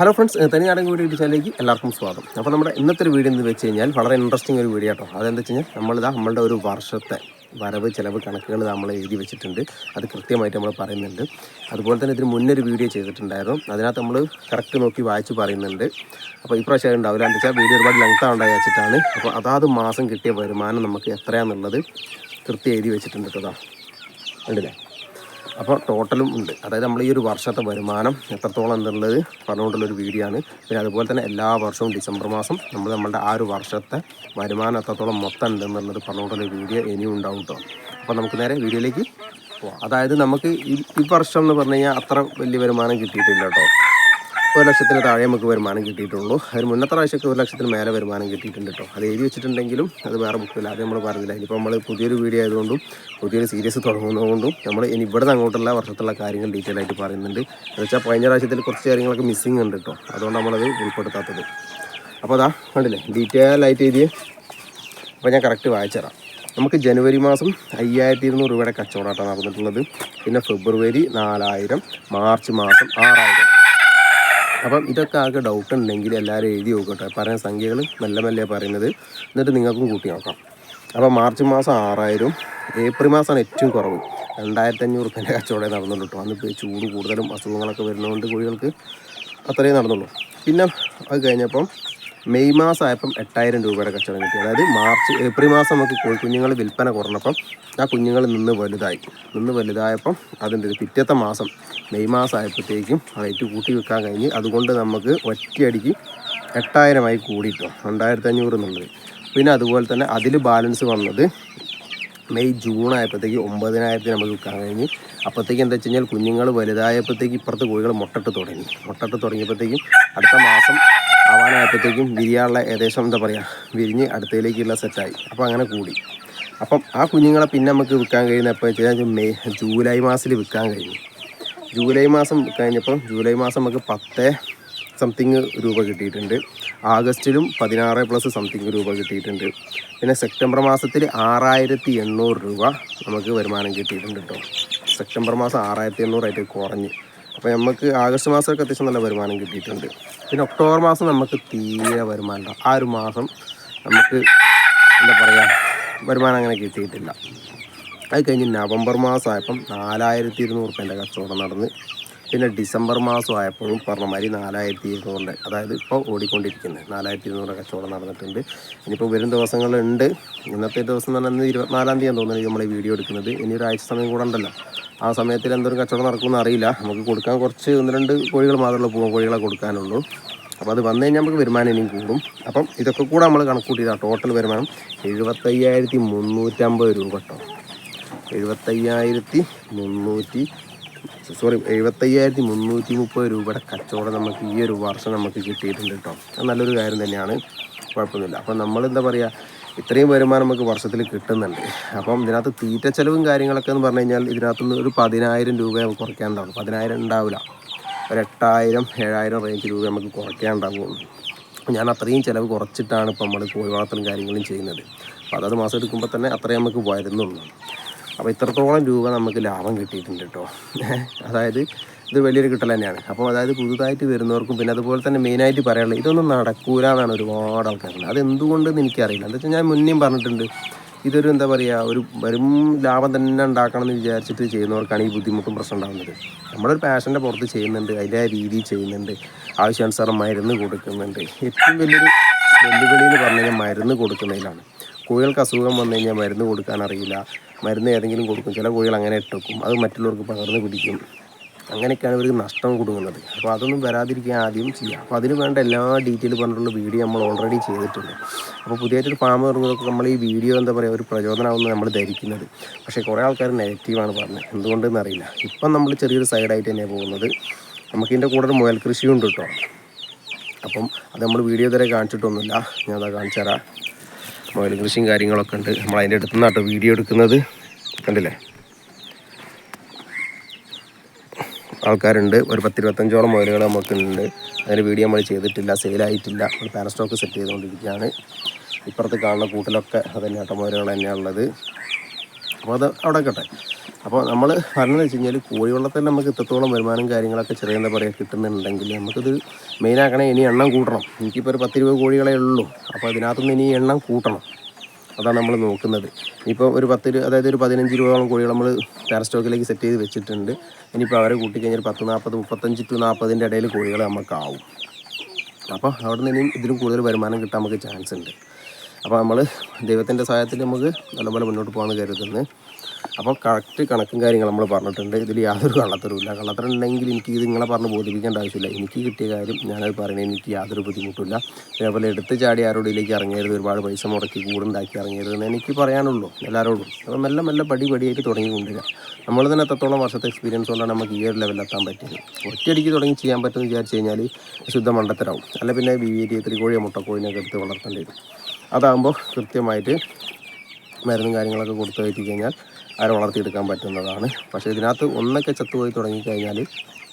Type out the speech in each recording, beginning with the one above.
Hello friends തനിയാടൻ കൂടി ചാനലിലേക്ക് എല്ലാവർക്കും സ്വാഗതം. അപ്പോൾ നമ്മുടെ ഇന്നത്തെ ഒരു വീഡിയോ എന്ന് വെച്ച് കഴിഞ്ഞാൽ വളരെ ഇൻട്രസ്റ്റിംഗ് ഒരു വീഡിയോ കേട്ടോ. അതെന്താ വെച്ച് കഴിഞ്ഞാൽ നമ്മളിതാ നമ്മളുടെ ഒരു വർഷത്തെ വരവ് ചിലവ് കണക്കുകൾ നമ്മൾ എഴുതി വെച്ചിട്ടുണ്ട്. അത് കൃത്യമായിട്ട് നമ്മൾ പറയുന്നുണ്ട്. അതുപോലെ തന്നെ ഇതിന് മുന്നേ ഒരു വീഡിയോ ചെയ്തിട്ടുണ്ടായിരുന്നു. അതിനകത്ത് നമ്മൾ കറക്റ്റ് നോക്കി വായിച്ച് പറയുന്നുണ്ട്. അപ്പോൾ ഈ പ്രാവശ്യം ഉണ്ടാവില്ല എന്താ വെച്ചാൽ വീഡിയോ ഒരുപാട് ലെങ്ത് ഉണ്ടായി വെച്ചിട്ടാണ് അപ്പോൾ അതാത് മാസം കിട്ടിയ വരുമാനം നമുക്ക് എത്രയാണെന്നുള്ളത് കൃത്യം എഴുതി വെച്ചിട്ടുണ്ട് കേട്ടോ ഉണ്ടല്ലേ അപ്പോൾ ടോട്ടലും ഉണ്ട്. അതായത് നമ്മൾ ഈ ഒരു വർഷത്തെ വരുമാനം എത്രത്തോളം എന്നുള്ളത് പറഞ്ഞുകൊണ്ടുള്ളൊരു വീഡിയോ ആണ്. പിന്നെ അതുപോലെ തന്നെ എല്ലാ വർഷവും ഡിസംബർ മാസം നമ്മൾ നമ്മളുടെ ആ ഒരു വർഷത്തെ വരുമാനം എത്രത്തോളം മൊത്തം ഉണ്ട് എന്നുള്ളത് പറഞ്ഞുകൊണ്ടുള്ള വീഡിയോ ഇനിയും ഉണ്ടാവും കേട്ടോ അപ്പോൾ നമുക്ക് നേരെ വീഡിയോയിലേക്ക് പോവാം. അതായത് നമുക്ക് ഈ വർഷം എന്ന് പറഞ്ഞു കഴിഞ്ഞാൽ അത്ര വലിയ വരുമാനം കിട്ടിയിട്ടില്ല കേട്ടോ ഒരു ലക്ഷത്തിന് താഴെ നമുക്ക് വരുമാനം കിട്ടിയിട്ടുള്ളൂ. അതിന് മുന്നത്തെ പ്രാവശ്യമൊക്കെ ഒരു ലക്ഷത്തിന് മേലെ വരുമാനം കിട്ടിയിട്ടുണ്ട് കേട്ടോ അത് എഴുതി വെച്ചിട്ടുണ്ടെങ്കിലും അത് വേറെ ബുക്കില്ല അത് നമ്മൾ പറഞ്ഞില്ല. ഇനിയിപ്പോൾ നമ്മൾ പുതിയൊരു വീഡിയോ ആയതുകൊണ്ടും പുതിയൊരു സീരീസ് തുടങ്ങുന്നതുകൊണ്ടും നമ്മൾ ഇനി ഇവിടെ നിന്ന് അങ്ങോട്ടുള്ള വർഷത്തുള്ള കാര്യങ്ങൾ ഡീറ്റെയിൽ ആയിട്ട് പറയുന്നുണ്ട്. എന്ന് വെച്ചാൽ കഴിഞ്ഞ പ്രാവശ്യത്തിൽ കുറച്ച് കാര്യങ്ങളൊക്കെ മിസ്സിങ് ഉണ്ട് കേട്ടോ അതുകൊണ്ട് നമ്മളത് ഉൾപ്പെടുത്താത്തത്. അപ്പോൾ അതാ കണ്ടില്ലേ? ഡീറ്റെയിൽ ആയിട്ട് എഴുതിയ. അപ്പോൾ ഞാൻ കറക്റ്റ് വായിച്ചുതരാം നമുക്ക് ജനുവരി മാസം അയ്യായിരത്തി ഇരുന്നൂറ് രൂപയുടെ കച്ചവടമായിട്ടാണ് നടന്നിട്ടുള്ളത്. പിന്നെ ഫെബ്രുവരി നാലായിരം മാർച്ച് മാസം ആറായിരം. അപ്പം ഇതൊക്കെ ആകെ ഡൗട്ട് ഉണ്ടെങ്കിൽ എല്ലാവരും എഴുതി നോക്കട്ടെ. പറയുന്ന സംഖ്യകൾ മെല്ലെ മെല്ലെ പറയുന്നത്. എന്നിട്ട് നിങ്ങൾക്കും കൂട്ടി നോക്കാം. അപ്പോൾ മാർച്ച് മാസം ആറായിരം ഏപ്രിൽ മാസമാണ് ഏറ്റവും കുറവ്. രണ്ടായിരത്തി അഞ്ഞൂറ് റുപ്യന്റെ കച്ചവടം നടന്നുള്ളൂ കേട്ടോ. അന്നിപ്പോൾ ചൂട് കൂടുതലും അസുഖങ്ങളൊക്കെ വരുന്നതുകൊണ്ട് കോഴികൾക്ക് അത്രയും നടന്നുള്ളൂ. പിന്നെ അത് കഴിഞ്ഞപ്പം മെയ് മാസം ആയപ്പം എട്ടായിരം രൂപയുടെ കച്ചവടം കിട്ടി. അതായത് മാർച്ച് ഏപ്രിൽ മാസം നമുക്ക് കോഴിക്കുഞ്ഞുങ്ങൾ വിൽപ്പന കുറഞ്ഞപ്പം ആ കുഞ്ഞുങ്ങൾ നിന്ന് വലുതായി. നിന്ന് വലുതായപ്പം അതിന്റെ പിറ്റത്തെ മാസം മെയ് മാസം ആയപ്പോഴത്തേക്കും റേറ്റ് കൂട്ടി വെക്കാൻ കഴിഞ്ഞ് അതുകൊണ്ട് നമുക്ക് ഒറ്റയടിക്ക് എട്ടായിരമായി കൂടിയിട്ടോ രണ്ടായിരത്തി അഞ്ഞൂറ് എന്നുള്ളത്. പിന്നെ അതുപോലെ തന്നെ അതിൽ ബാലൻസ് വന്നത് മെയ് ജൂൺ ആയപ്പോഴത്തേക്ക് ഒമ്പതിനായിരത്തിന് നമുക്ക് വിൽക്കാൻ കഴിഞ്ഞ്. അപ്പോഴത്തേക്ക് എന്താ വെച്ച് കഴിഞ്ഞാൽ കുഞ്ഞുങ്ങൾ വലുതായപ്പോഴത്തേക്ക് ഇപ്പുറത്ത് കോഴികൾ മുട്ടട്ട് തുടങ്ങി. മുട്ടട്ട് തുടങ്ങിയപ്പോഴത്തേക്കും അടുത്ത മാസം ആവാനായപ്പോഴത്തേക്കും വിരിയാനുള്ള ഏകദേശം എന്താ പറയുക വിരിഞ്ഞ് അടുത്തയിലേക്കുള്ള സെറ്റായി അപ്പോൾ അങ്ങനെ കൂടി. അപ്പം ആ കുഞ്ഞുങ്ങളെ പിന്നെ നമുക്ക് വിൽക്കാൻ കഴിയുന്ന എപ്പോൾ വെച്ച് കഴിഞ്ഞാൽ മെയ് ജൂലൈ മാസത്തിൽ വിൽക്കാൻ കഴിഞ്ഞു. ജൂലൈ മാസം കഴിഞ്ഞപ്പം ജൂലൈ മാസം നമുക്ക് പത്ത് സംതിങ് രൂപ കിട്ടിയിട്ടുണ്ട്. ആഗസ്റ്റിലും പതിനാറ് പ്ലസ് സംതിങ് രൂപ കിട്ടിയിട്ടുണ്ട്. പിന്നെ സെപ്റ്റംബർ മാസത്തിൽ ആറായിരത്തി എണ്ണൂറ് രൂപ നമുക്ക് വരുമാനം കിട്ടിയിട്ടുണ്ട് കേട്ടോ സെപ്റ്റംബർ മാസം ആറായിരത്തി എണ്ണൂറായിട്ട് കുറഞ്ഞ്. അപ്പോൾ നമുക്ക് ആഗസ്റ്റ് മാസമൊക്കെ അത്യാവശ്യം നല്ല വരുമാനം കിട്ടിയിട്ടുണ്ട്. പിന്നെ ഒക്ടോബർ മാസം നമുക്ക് തീരെ വരുമാനം ആ ഒരു മാസം നമുക്ക് എന്താ പറയുക വരുമാനം അങ്ങനെ കിട്ടിയിട്ടില്ല. അത് കഴിഞ്ഞ് നവംബർ മാസമായപ്പം നാലായിരത്തി ഇരുന്നൂറ് റുപ്യന്റെ കച്ചവടം നടന്ന് പിന്നെ ഡിസംബർ മാസം ആയപ്പോഴും പറഞ്ഞ മാതിരി നാലായിരത്തി ഇരുന്നൂറിന്റെ അതായത് ഇപ്പോൾ ഓടിക്കൊണ്ടിരിക്കുന്നത് നാലായിരത്തി ഇരുന്നൂറ് കച്ചവടം നടന്നിട്ടുണ്ട്. ഇനിയിപ്പോൾ വരും ദിവസങ്ങളുണ്ട് ഇന്നത്തെ ദിവസം തന്നെ ഇന്ന് ഇരുപത്തിനാലാം തീയതി തോന്നുന്നത് നമ്മൾ ഈ വീഡിയോ എടുക്കുന്നത്. ഇനി ഒരാഴ്ച സമയം കൂടെ ഉണ്ടല്ലോ. ആ സമയത്തിൽ എന്തൊരു കച്ചവടം നടക്കുമെന്ന് അറിയില്ല. നമുക്ക് കൊടുക്കാൻ കുറച്ച് ഒന്ന് രണ്ട് കോഴികൾ മാത്രമേ പൂവൻ കോഴികളെ കൊടുക്കാനുള്ളൂ. അപ്പോൾ അത് വന്നു കഴിഞ്ഞാൽ നമുക്ക് വരുമാനം ഇനിയും കൂടും. അപ്പം ഇതൊക്കെ കൂടെ നമ്മൾ കണക്കൂട്ടിയതാണ് ടോട്ടൽ വരുമാനം എഴുപത്തയ്യായിരത്തി മുന്നൂറ്റമ്പത് രൂപ കേട്ടോ. എഴുപത്തയ്യായിരത്തി മുന്നൂറ്റി സോറി എഴുപത്തയ്യായിരത്തി മുന്നൂറ്റി മുപ്പത് രൂപയുടെ കച്ചവടം നമുക്ക് ഈ ഒരു വർഷം നമുക്ക് കിട്ടിയിട്ടുണ്ട് കേട്ടോ. അത് നല്ലൊരു കാര്യം തന്നെയാണ് കുഴപ്പമൊന്നുമില്ല. അപ്പം നമ്മൾ എന്താ പറയുക ഇത്രയും വരുമാനം നമുക്ക് വർഷത്തിൽ കിട്ടുന്നുണ്ട്. അപ്പം ഇതിനകത്ത് തീറ്റ ചെലവും കാര്യങ്ങളൊക്കെ എന്ന് പറഞ്ഞു കഴിഞ്ഞാൽ ഇതിനകത്തുനിന്ന് ഒരു പതിനായിരം രൂപ കുറയ്ക്കാനുണ്ടാവും. പതിനായിരം ഉണ്ടാവില്ല. ഒരു എട്ടായിരം ഏഴായിരം റേഞ്ച് രൂപ നമുക്ക് കുറയ്ക്കാനുണ്ടാവുള്ളൂ. ഞാൻ അത്രയും ചിലവ് കുറച്ചിട്ടാണ് ഇപ്പം നമ്മൾ കോഴി വളർത്തലും കാര്യങ്ങളും ചെയ്യുന്നത്. അപ്പോൾ അതത് മാസം എടുക്കുമ്പോൾ തന്നെ അത്രയും നമുക്ക് വരുന്നുള്ളൂ. അപ്പോൾ ഇത്രത്തോളം രൂപ നമുക്ക് ലാഭം കിട്ടിയിട്ടുണ്ട് കേട്ടോ. അതായത് ഇത് വലിയൊരു കിട്ടൽ തന്നെയാണ്. അപ്പോൾ അതായത് പുതുതായിട്ട് വരുന്നവർക്കും പിന്നെ അതുപോലെ തന്നെ മെയിനായിട്ട് പറയാനുള്ളത് ഇതൊന്നും നടക്കൂല എന്നാണ് ഒരുപാട് ആൾക്കാരുണ്ട്. അത് എന്തുകൊണ്ടെന്ന് എനിക്കറിയില്ല. എന്താ വെച്ചാൽ ഞാൻ മുന്നേയും പറഞ്ഞിട്ടുണ്ട്. ഇതൊരു എന്താ പറയുക ഒരു വരും ലാഭം തന്നെ ഉണ്ടാക്കണം എന്ന് വിചാരിച്ചിട്ട് ചെയ്യുന്നവർക്കാണ് ഈ ബുദ്ധിമുട്ടും പ്രശ്നം ഉണ്ടാകുന്നത് നമ്മളൊരു പാഷന്റെ പുറത്ത് ചെയ്യുന്നുണ്ട് അതിന്റെ രീതിയിൽ ചെയ്യുന്നുണ്ട് ആവശ്യാനുസരണം മരുന്ന് കൊടുക്കുന്നുണ്ട്. ഏറ്റവും വലിയൊരു വെല്ലുവിളി എന്ന് പറഞ്ഞു കഴിഞ്ഞാൽ മരുന്ന് കൊടുക്കുന്നതിലാണ്. കോഴികൾക്ക് അസുഖം വന്നു കഴിഞ്ഞാൽ മരുന്ന് കൊടുക്കാൻ അറിയില്ല. മരുന്ന് ഏതെങ്കിലും കൊടുക്കും. ചില കോഴികൾ അങ്ങനെ ഇട്ടേക്കും. അത് മറ്റുള്ളവർക്ക് പകർന്ന് പിടിക്കും. അങ്ങനെയൊക്കെയാണ് ഇവർക്ക് നഷ്ടം കൊടുക്കുന്നത്. അപ്പോൾ അതൊന്നും വരാതിരിക്കാൻ ആദ്യം ചെയ്യാം. അപ്പോൾ അതിന് വേണ്ട എല്ലാ ഡീറ്റെയിൽ പറഞ്ഞിട്ടുള്ള വീഡിയോ നമ്മൾ ഓൾറെഡി ചെയ്തിട്ടുണ്ട്. അപ്പോൾ പുതിയതായിട്ടൊരു ഫാം തുടങ്ങുന്നതൊക്കെ നമ്മൾ ഈ വീഡിയോ എന്താ പറയുക ഒരു പ്രചോദനമാണെന്ന് നമ്മൾ ധരിക്കുന്നത്. പക്ഷേ കുറേ ആൾക്കാർ നെഗറ്റീവാണ് പറഞ്ഞത്. എന്തുകൊണ്ടെന്ന് അറിയില്ല. ഇപ്പം നമ്മൾ ചെറിയൊരു സൈഡായിട്ട് തന്നെയാണ് പോകുന്നത്. നമുക്കിതിന്റെ കൂടെ ഒരു മുയൽ കൃഷിയുണ്ട് കേട്ടോ. അപ്പം അത് നമ്മൾ വീഡിയോ തരെ കാണിച്ചിട്ടൊന്നുമില്ല. ഞാൻ അതാ കാണിച്ചു തരാം മുയൽ കൃഷിയും കാര്യങ്ങളൊക്കെ ഉണ്ട്. നമ്മൾ അതിന്റെ അടുത്ത് നിന്നാട്ടോ വീഡിയോ എടുക്കുന്നത്. കണ്ടില്ലേ? ആൾക്കാരുണ്ട്. ഒരു പത്തിരുപത്തഞ്ചോളം മുയലുകൾ നമുക്കുണ്ട്. അതിന് വീഡിയോ നമ്മൾ ചെയ്തിട്ടില്ല സെയിലായിട്ടില്ല. നമ്മൾ പാൻ സ്റ്റോക്ക് സെറ്റ് ചെയ്തുകൊണ്ടിരിക്കുകയാണ്. ഇപ്പുറത്ത് കാണുന്ന കൂട്ടിലൊക്കെ അത് തന്നെ കേട്ടോ മുയലുകൾ തന്നെയാണ് ഉള്ളത്. അപ്പോൾ അത് അവിടെ കേട്ടെ അപ്പോൾ നമ്മൾ പറഞ്ഞതെന്ന് വെച്ച് കഴിഞ്ഞാൽ കോഴിവെള്ളത്തിൽ നമുക്ക് ഇത്രത്തോളം വരുമാനം കാര്യങ്ങളൊക്കെ ചെറിയ എന്താ പറയുക കിട്ടുന്നുണ്ടെങ്കിൽ നമുക്കിത് മെയിനാക്കണേ ഇനി എണ്ണം കൂട്ടണം. എനിക്കിപ്പോൾ ഒരു പത്ത് ഇരുപത് കോഴികളെ ഉള്ളൂ. അപ്പോൾ അതിനകത്തുനിന്ന് ഇനി എണ്ണം കൂട്ടണം. അതാണ് നമ്മൾ നോക്കുന്നത്. ഇപ്പോൾ ഒരു പത്ത് അതായത് ഒരു പതിനഞ്ച് രൂപയോളം കോഴികൾ നമ്മൾ പാരസ്റ്റോക്കിലേക്ക് സെറ്റ് ചെയ്ത് വെച്ചിട്ടുണ്ട്. ഇനിയിപ്പോൾ അവരെ കൂട്ടിക്കഴിഞ്ഞാൽ പത്ത് നാൽപ്പത് മുപ്പത്തഞ്ച് ടു നാൽപ്പതിന്റെ ഇടയിൽ കോഴികൾ നമുക്കാവും അപ്പോൾ അവിടെ നിന്ന് ഇതിലും കൂടുതൽ വരുമാനം കിട്ടാൻ നമുക്ക് ചാൻസ് ഉണ്ട്. അപ്പോൾ നമ്മൾ ദൈവത്തിന്റെ സഹായത്തിൽ നമുക്ക് നല്ലപോലെ മുന്നോട്ട് പോകാമെന്ന് കരുതുന്നു. അപ്പോൾ കറക്റ്റ് കണക്കും കാര്യങ്ങൾ നമ്മൾ പറഞ്ഞിട്ടുണ്ട്. ഇതിൽ യാതൊരു കള്ളത്തരവുമില്ല. കള്ളത്തരം ഉണ്ടെങ്കിൽ എനിക്ക് ഇത് നിങ്ങളെ പറഞ്ഞ് ബോധിപ്പിക്കേണ്ട ആവശ്യമില്ല. എനിക്ക് കിട്ടിയ കാര്യം ഞാനത് പറയുന്നത് എനിക്ക് യാതൊരു ബുദ്ധിമുട്ടില്ല അതേപോലെ എടുത്ത് ചാടി ആരോടിലേക്ക് ഇറങ്ങരുത് ഒരുപാട് പൈസ മുടക്കി കൂടുണ്ടാക്കി ഇറങ്ങരുത് എന്ന് എനിക്ക് പറയാനുള്ളൂ എല്ലാവരോടും. അപ്പോൾ മെല്ലെ മെല്ലെ പടി പടിയായിട്ട് തുടങ്ങിക്കൊണ്ടിരിക്കുക. നമ്മൾ തന്നെ എത്രത്തോളം വർഷത്തെ എക്സ്പീരിയൻസ് കൊണ്ടാണ് നമുക്ക് ഈ ഒരു ലെവലെത്താൻ പറ്റിയത്? ഒറ്റയടിക്ക് തുടങ്ങി ചെയ്യാൻ പറ്റുമെന്ന് വിചാരിച്ചു കഴിഞ്ഞാൽ ശുദ്ധ മണ്ടത്തരാവും. അല്ല പിന്നെ ബി വി ടി ത്രികോഴിയോ മുട്ടക്കോഴിനൊക്കെ എടുത്ത് വളർത്തേണ്ടി വരും. അതാകുമ്പോൾ കൃത്യമായിട്ട് മരുന്നും കാര്യങ്ങളൊക്കെ കൊടുത്തു കഴിഞ്ഞാൽ അവരെ വളർത്തിയെടുക്കാൻ പറ്റുന്നതാണ്. പക്ഷേ ഇതിനകത്ത് ഒന്നൊക്കെ ചത്തുപോയി തുടങ്ങിക്കഴിഞ്ഞാൽ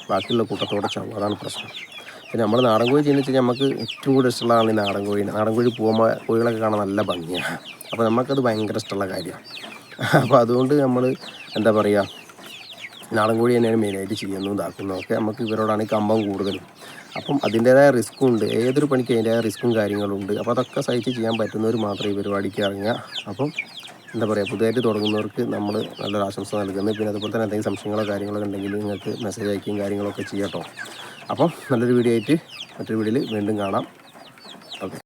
ബാക്കിയുള്ള കൂട്ടത്തോടെ ചാവും. അതാണ് പ്രശ്നം. പിന്നെ നമ്മൾ നാടൻ കോഴി ചെയ്യുന്ന വെച്ചാൽ നമുക്ക് ഏറ്റവും കൂടുതൽ ഇഷ്ടമുള്ളതാണ് ഈ നാടൻ കോഴി നാടൻ കോഴി പോകുമ്പോൾ കോഴികളൊക്കെ കാണാൻ നല്ല ഭംഗിയാണ്. അപ്പോൾ നമുക്കത് ഭയങ്കര ഇഷ്ടമുള്ള കാര്യമാണ്. അപ്പോൾ അതുകൊണ്ട് നമ്മൾ എന്താ പറയുക നാടൻ കോഴി തന്നെയാണ് മെയിനായിട്ട് ചെയ്യുന്നതും ഇതാക്കുന്നതും ഒക്കെ നമുക്ക് ഇവരോടാണ് കമ്പം കൂടുതലും. അപ്പം അതിന്റേതായ റിസ്ക്കും ഉണ്ട്. ഏതൊരു പണിക്ക് അതിന്റേതായ റിസ്ക്കും കാര്യങ്ങളും ഉണ്ട്. അപ്പോൾ അതൊക്കെ സഹിച്ച് ചെയ്യാൻ പറ്റുന്നവർ മാത്രമേ ഈ പരിപാടിക്ക് ഇറങ്ങുക. അപ്പം എന്താ പറയുക പുതുതായിട്ട് തുടങ്ങുന്നവർക്ക് നമ്മൾ നല്ലൊരു ആശംസ നൽകുന്നത് പിന്നെ അതുപോലെ തന്നെ എന്തെങ്കിലും സംശയങ്ങളോ കാര്യങ്ങളോ ഉണ്ടെങ്കിൽ നിങ്ങൾക്ക് മെസ്സേജ് അയക്കുകയും കാര്യങ്ങളൊക്കെ ചെയ്യാം കേട്ടോ അപ്പം നല്ലൊരു വീഡിയോ ആയിട്ട് മറ്റൊരു വീഡിയോയിൽ വീണ്ടും കാണാം. ഓക്കെ